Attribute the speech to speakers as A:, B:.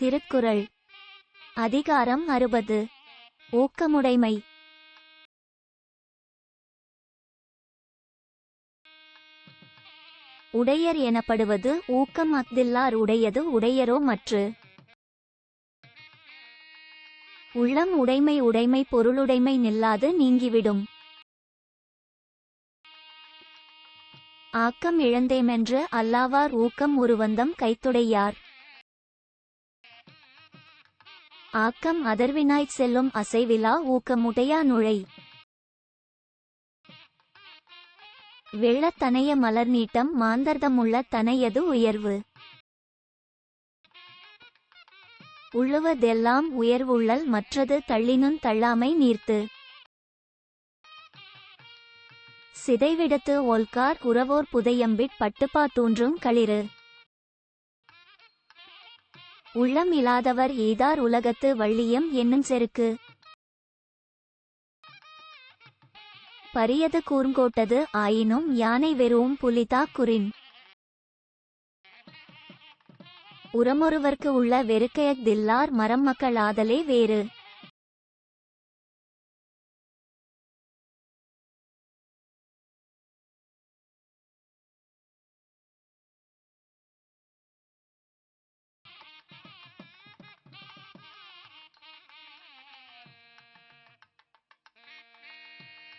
A: திருக்குறள் அதிகாரம் அறுபது ஊக்கமுடைமை உடையர் எனப்படுவது ஊக்கம் அத்தில்லார் உடையது உடையரோ மற்று உள்ளம் உடைமை உடைமை பொருளுடைமை நில்லாது நீங்கிவிடும் ஆக்கம் இழந்தேமென்று அல்லாவார் ஊக்கம் உருவந்தம் கைத்துடையார் ஆக்கம் அதர்வினாய் செல்லும் அசைவிலா ஊக்கமுடையா நுழை வெள்ளத்தனைய மலர் நீட்டம் மாந்தர்தமுள்ள தனையது உயர்வு உள்ளுவதெல்லாம் உயர்வுள்ளல் மற்றது தள்ளினும் தள்ளாமை நீர்த்து சிதைவிடத்து ஒல்கார் உறவோர் புதையம்பிட் பட்டுப்பா தூன்றும் களிறு உள்ளம் இல்லாதவர் ஏதார் உலகத்து வள்ளியம் என்னும் செருக்கு பரியது கூர்ங்கோட்டது ஆயினும் யானை வெறும் புலிதா குறின் உரமொருவர்க்கு உள்ள வெறுக்கையக் தில்லார் மரம் மக்களாதலே வேறு